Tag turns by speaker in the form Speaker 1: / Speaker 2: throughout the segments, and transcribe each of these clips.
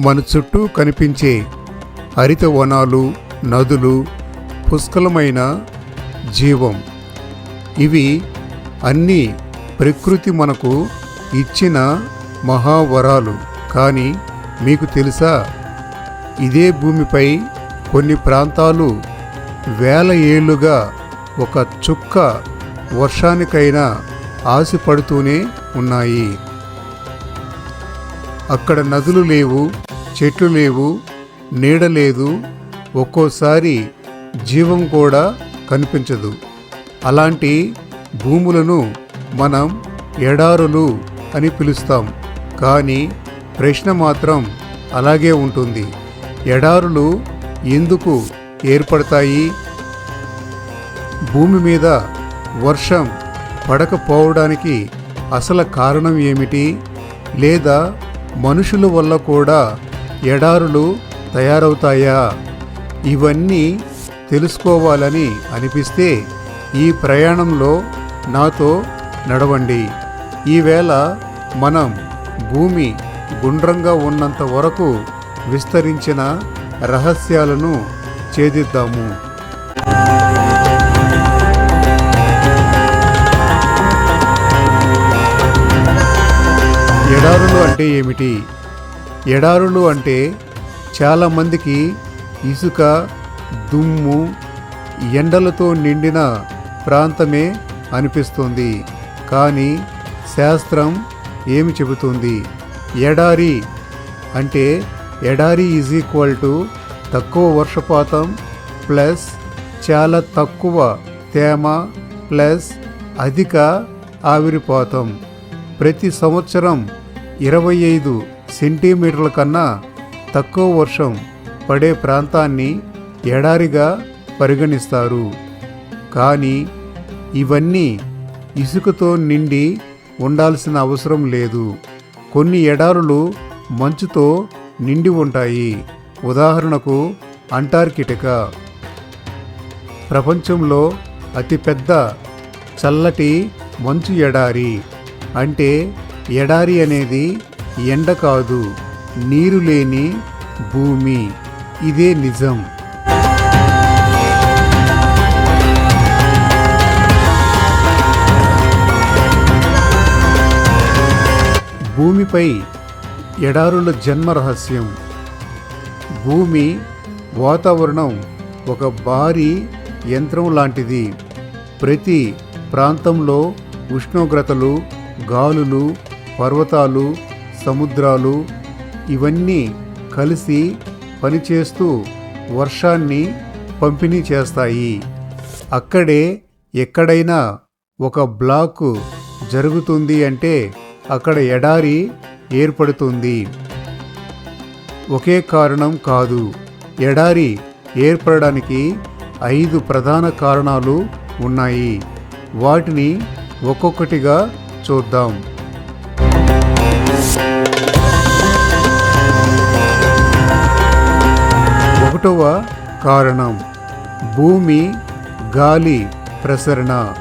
Speaker 1: మన చుట్టూ కనిపించే హరిత వనాలు నదులు పుష్కలమైన జీవం. ఇవి అన్నీ ప్రకృతి మనకు ఇచ్చిన మహావరాలు. కానీ మీకు తెలుసా ఇదే భూమిపై కొన్ని ప్రాంతాలు వేల ఏళ్ళుగా ఒక చుక్క వర్షానికైనా ఆశపడుతూనే ఉన్నాయి. అక్కడ నదులు లేవు చెట్లు లేవు నీడ లేదు ఒక్కోసారి జీవం కూడా కనిపించదు. అలాంటి భూములను మనం ఎడారులు అని పిలుస్తాం. కానీ ప్రశ్న మాత్రం అలాగే ఉంటుంది. ఎడారులు ఎందుకు ఏర్పడతాయి? భూమి మీద వర్షం పడకపోవడానికి అసలు కారణం ఏమిటి? లేదా మనుషుల వల్ల కూడా ఎడారులు తయారవుతాయా? ఇవన్నీ తెలుసుకోవాలని అనిపిస్తే ఈ ప్రయాణంలో నాతో నడవండి. ఈవేళ మనం భూమి గుండ్రంగా ఉన్నంత వరకు విస్తరించిన రహస్యాలను ఛేదిద్దాము. ఎడారులు అంటే ఏమిటి? ఎడారులు అంటే చాలామందికి ఇసుక దుమ్ము ఎండలతో నిండిన ప్రాంతమే అనిపిస్తుంది. కానీ శాస్త్రం ఏమి చెబుతుంది? ఎడారి అంటే ఎడారి ఈజ్ ఈక్వల్ టు తక్కువ వర్షపాతం ప్లస్ చాలా తక్కువ తేమ ప్లస్ అధిక ఆవిరిపాతం. ప్రతి సంవత్సరం ఇరవై ఐదు సెంటీమీటర్ల కన్నా తక్కువ వర్షం పడే ప్రాంతాన్ని ఎడారిగా పరిగణిస్తారు. కానీ ఇవన్నీ ఇసుకతో నిండి ఉండాల్సిన అవసరం లేదు. కొన్ని ఎడారులు మంచుతో నిండి ఉంటాయి. ఉదాహరణకు అంటార్కిటికా. ప్రపంచంలో అతిపెద్ద చల్లటి మంచు ఎడారి అంటే ఎడారి అనేది ఎండ కాదు నీరు లేని భూమి. ఇదే నిజం. భూమిపై ఎడారుల జన్మ రహస్యం. భూమి వాతావరణం ఒక భారీ యంత్రం లాంటిది. ప్రతి ప్రాంతంలో ఉష్ణోగ్రతలు గాలులు పర్వతాలు సముద్రాలు ఇవన్నీ కలిసి పనిచేస్తూ వర్షాన్ని పంపిణీ చేస్తాయి. అక్కడే ఎక్కడైనా ఒక బ్లాక్ జరుగుతుంది అంటే అక్కడ ఎడారి ఏర్పడుతుంది. ఒకే కారణం కాదు ఎడారి ఏర్పడడానికి ఐదు ప్రధాన కారణాలు ఉన్నాయి. వాటిని ఒక్కొక్కటిగా చూద్దాం. ఒకటవ కారణం భూమి గాలి ప్రసరణ.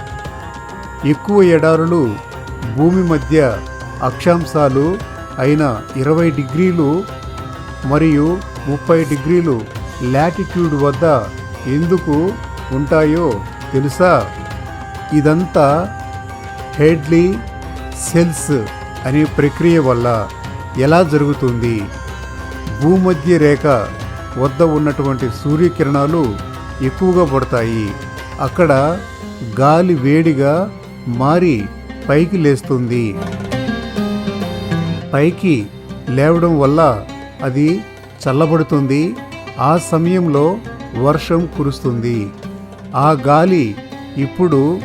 Speaker 1: ఎక్కువ ఎడారులు భూమి మధ్య అక్షాంశాలు అయిన ఇరవై డిగ్రీలు మరియు ముప్పై డిగ్రీలు లాటిట్యూడ్ వద్ద ఎందుకు ఉంటాయో తెలుసా? ఇదంతా హెడ్లీ సెల్స్ అనే ప్రక్రియ వల్ల ఎలా జరుగుతుంది? భూమధ్య రేఖ వద్ద ఉన్నటువంటి సూర్యకిరణాలు ఎక్కువగా పడతాయి. అక్కడ గాలి వేడిగా మారి పైకి లేస్తుంది. పైకి లేవడం వల్ల అది చల్లబడుతుంది. ఆ సమయంలో వర్షం కురుస్తుంది. ఆ గాలి ఇప్పుడు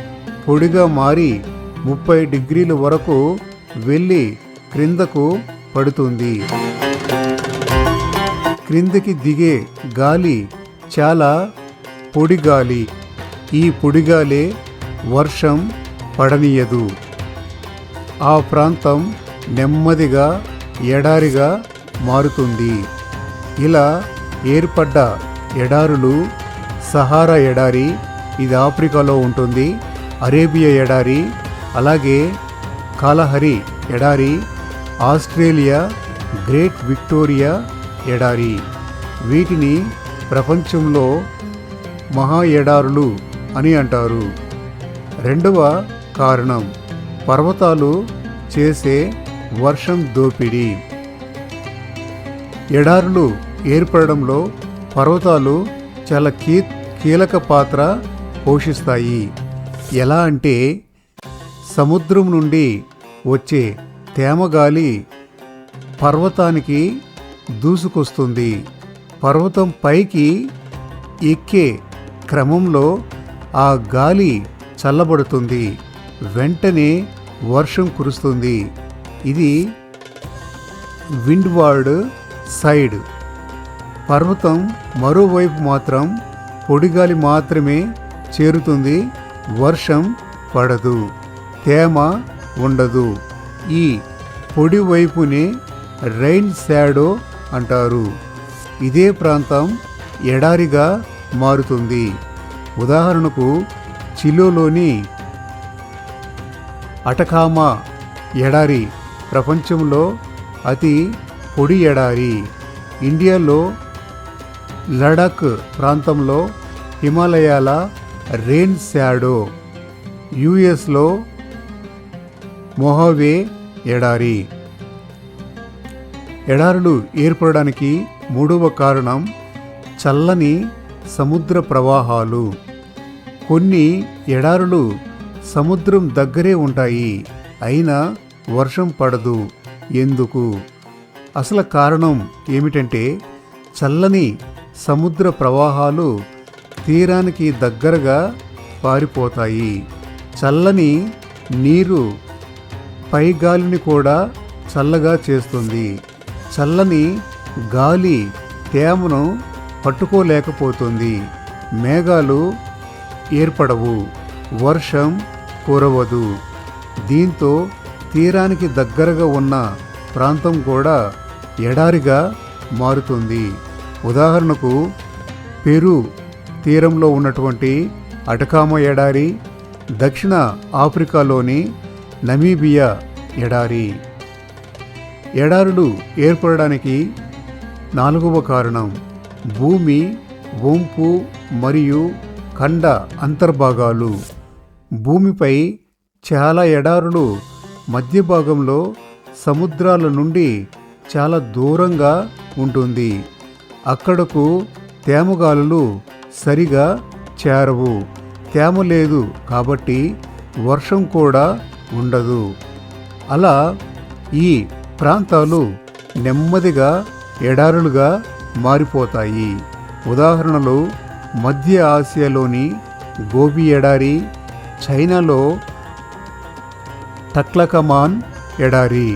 Speaker 1: పొడిగా మారి ముప్పై డిగ్రీల వరకు వెళ్ళి క్రిందకు పడుతుంది. క్రిందికి దిగే గాలి చాలా పొడి గాలి ఈ పొడిగాలే వర్షం పడనీయదు. ఆ ప్రాంతం నెమ్మదిగా ఎడారిగా మారుతుంది. ఇలా ఏర్పడ్డ ఎడారులు సహారా ఎడారి ఇది ఆఫ్రికాలో ఉంటుంది అరేబియా ఎడారి అలాగే కాలహరి ఎడారి ఆస్ట్రేలియా గ్రేట్ విక్టోరియా ఎడారి వీటిని ప్రపంచంలో మహా ఎడారులు అని అంటారు. రెండవ కారణం పర్వతాలు చేసే వర్షం దోపిడీ. ఎడారులు ఏర్పడడంలో పర్వతాలు చాలా కీ కీలక పాత్ర పోషిస్తాయి. ఎలా అంటే సముద్రం నుండి వచ్చే తేమగాలి పర్వతానికి దూసుకొస్తుంది. పర్వతం పైకి ఎక్కే క్రమంలో ఆ గాలి చల్లబడుతుంది. వెంటనే వర్షం కురుస్తుంది. ఇది విండ్వార్డ్ సైడ్. పర్వతం మరోవైపు మాత్రం పొడిగాలి మాత్రమే చేరుతుంది. వర్షం పడదు. తేమ ఉండదు. ఈ పొడి వైపునే రైన్ శాడో అంటారు. ఇదే ప్రాంతం ఎడారిగా మారుతుంది. ఉదాహరణకు చిలోలోని అటకామా ఎడారి ప్రపంచంలో అతి పొడి ఎడారి. ఇండియాలో లడాక్ ప్రాంతంలో హిమాలయాల రెయిన్ శాడో యుఎస్లో మొహావే ఎడారి. ఎడారులు ఏర్పడడానికి మూడవ కారణం చల్లని సముద్ర ప్రవాహాలు. కొన్ని ఎడారులు సముద్రం దగ్గరే ఉంటాయి. అయినా వర్షం పడదు. ఎందుకు? అసలు కారణం ఏమిటంటే చల్లని సముద్ర ప్రవాహాలు తీరానికి దగ్గరగా పారిపోతాయి. చల్లని నీరు పైగాలిని కూడా చల్లగా చేస్తుంది. చల్లని గాలి తేమను పట్టుకోలేకపోతుంది. మేఘాలు ఏర్పడవు. వర్షం కురవదు. దీంతో తీరానికి దగ్గరగా ఉన్న ప్రాంతం కూడా ఎడారిగా మారుతుంది. ఉదాహరణకు పెరు తీరంలో ఉన్నటువంటి అటకామ ఎడారి దక్షిణ ఆఫ్రికాలోని నమీబియా ఎడారి. ఎడారులు ఏర్పడడానికి నాలుగవ కారణం భూమి వంపు మరియు ఖండ అంతర్భాగాలు. భూమిపై చాలా ఎడారులు మధ్య భాగంలో సముద్రాల నుండి చాలా దూరంగా ఉంటుంది. అక్కడకు తేమగాలులు సరిగా చేరవు. తేమ లేదు కాబట్టి వర్షం కూడా ఉండదు. అలా ఈ ప్రాంతాలు నెమ్మదిగా ఎడారులుగా మారిపోతాయి. ఉదాహరణలు మధ్య ఆసియాలోని గోబీ ఎడారి చైనాలో టక్లకమాన్ ఎడారి.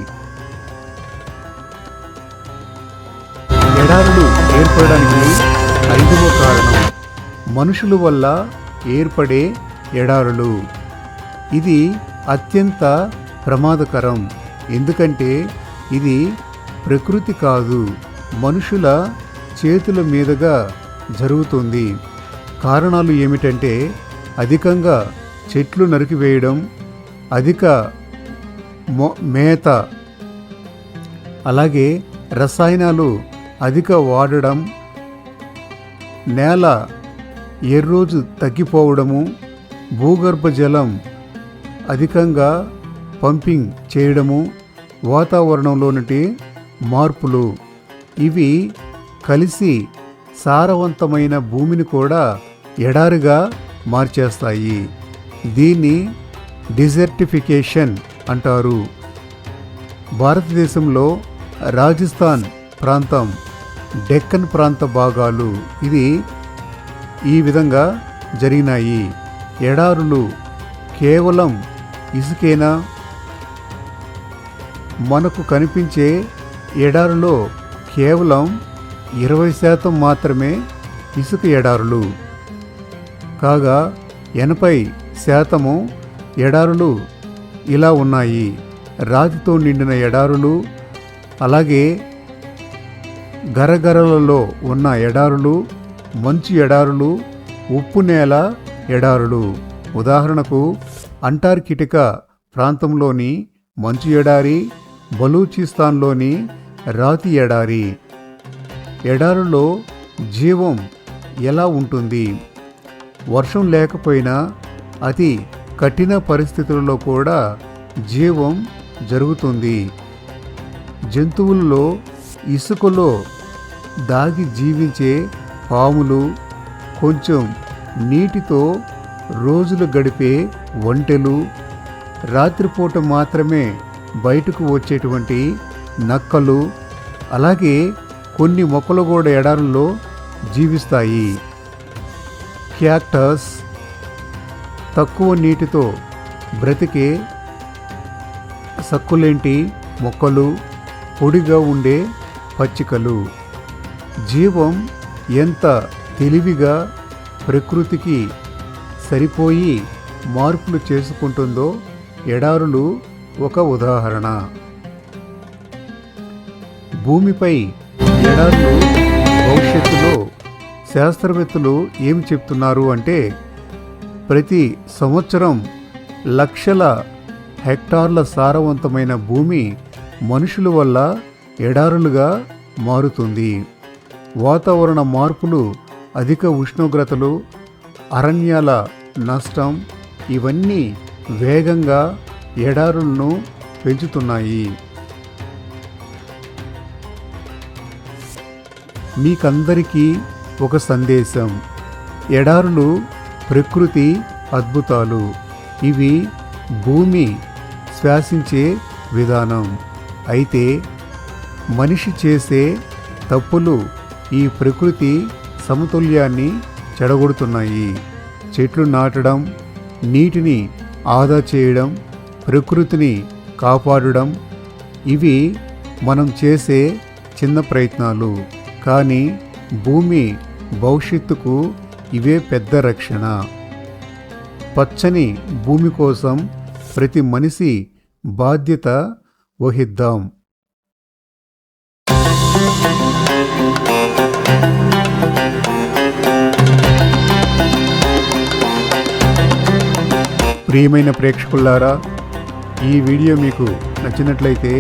Speaker 1: ఎడారులు ఏర్పడడానికి ఐదవ కారణం మనుషుల వల్ల ఏర్పడే ఎడారులు. ఇది అత్యంత ప్రమాదకరం. ఎందుకంటే ఇది ప్రకృతి కాదు మనుషుల చేతుల మీదుగా జరుగుతుంది. కారణాలు ఏమిటంటే అధికంగా చెట్లు నరికివేయడం అధిక మో మేత అలాగే రసాయనాలు అధిక వాడడం నేల ఎర్రోజు తగ్గిపోవడము భూగర్భ జలం అధికంగా పంపింగ్ చేయడము వాతావరణంలోని మార్పులు. ఇవి కలిసి సారవంతమైన భూమిని కూడా ఎడారిగా మార్చేస్తాయి. దీన్ని డిజర్టిఫికేషన్ అంటారు. భారతదేశంలో రాజస్థాన్ ప్రాంతం డెక్కన్ ప్రాంత భాగాలు ఇది ఈ విధంగా జరిగినాయి. ఎడారులు కేవలం ఇసుకేనా మనకు కనిపించే ఎడారులో కేవలం ఇరవై శాతం మాత్రమే ఇసుక ఎడారులు. కాగా ఎనభై శాతము ఎడారులు ఇలా ఉన్నాయి. రాతితో నిండిన ఎడారులు అలాగే గరగరలలో ఉన్న ఎడారులు మంచు ఎడారులు ఉప్పు నేల ఎడారులు. ఉదాహరణకు అంటార్కిటికా ప్రాంతంలోని మంచు ఎడారి బలూచిస్తాన్లోని రాతి ఎడారి ఎడారులో జీవం ఎలా ఉంటుంది? వర్షం లేకపోయినా అతి కఠిన పరిస్థితులలో కూడా జీవం జరుగుతుంది. జంతువుల్లో ఇసుకలో దాగి జీవించే పాములు కొంచెం నీటితో రోజులు గడిపే ఒంటెలు రాత్రిపూట మాత్రమే బయటకు వచ్చేటువంటి నక్కలు అలాగే కొన్ని మొక్కలు కూడా ఎడారుల్లో జీవిస్తాయి. క్యాక్టస్ తక్కువ నీటితో బ్రతికే సక్కులేంటి మొక్కలు పొడిగా ఉండే పచ్చికలు. జీవం ఎంత తెలివిగా ప్రకృతికి సరిపోయి మార్పులు చేసుకుంటుందో ఎడారులు ఒక ఉదాహరణ. భూమిపై ఎడారులు భవిష్యత్తులో శాస్త్రవేత్తలు ఏం చెప్తున్నారు అంటే ప్రతి సంవత్సరం లక్షల హెక్టార్ల సారవంతమైన భూమి మనుషుల వల్ల ఎడారులుగా మారుతుంది. వాతావరణ మార్పులు అధిక ఉష్ణోగ్రతలు అరణ్యాల నష్టం ఇవన్నీ వేగంగా ఎడారులను పెంచుతున్నాయి. మీకందరికీ ఒక సందేశం. ఎడారులు ప్రకృతి అద్భుతాలు. ఇవి భూమి శ్వాసించే విధానం. అయితే మనిషి చేసే తప్పులు ఈ ప్రకృతి సమతుల్యాన్ని చెడగొడుతున్నాయి. చెట్లు నాటడం నీటిని ఆదా చేయడం ప్రకృతిని కాపాడడం ఇవి మనం చేసే చిన్న ప్రయత్నాలు. కానీ భూమి భవిష్యత్తుకు ఇవే పెద్ద రక్షణ. పచ్చని భూమి కోసం ప్రతి మనిషి బాధ్యత వహిద్దాం. ప్రియమైన ప్రేక్షకులారా ఈ వీడియో మీకు నచ్చినట్లయితే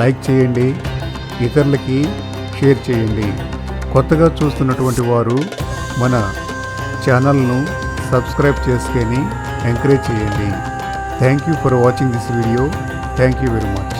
Speaker 1: లైక్ చేయండి ఇతరులకి షేర్ చేయండి. కొత్తగా చూస్తున్నటువంటి వారు మన ఛానల్ను సబ్స్క్రైబ్ చేసుకొని ఎంకరేజ్ చేయండి. Thank you for watching this video thank you very much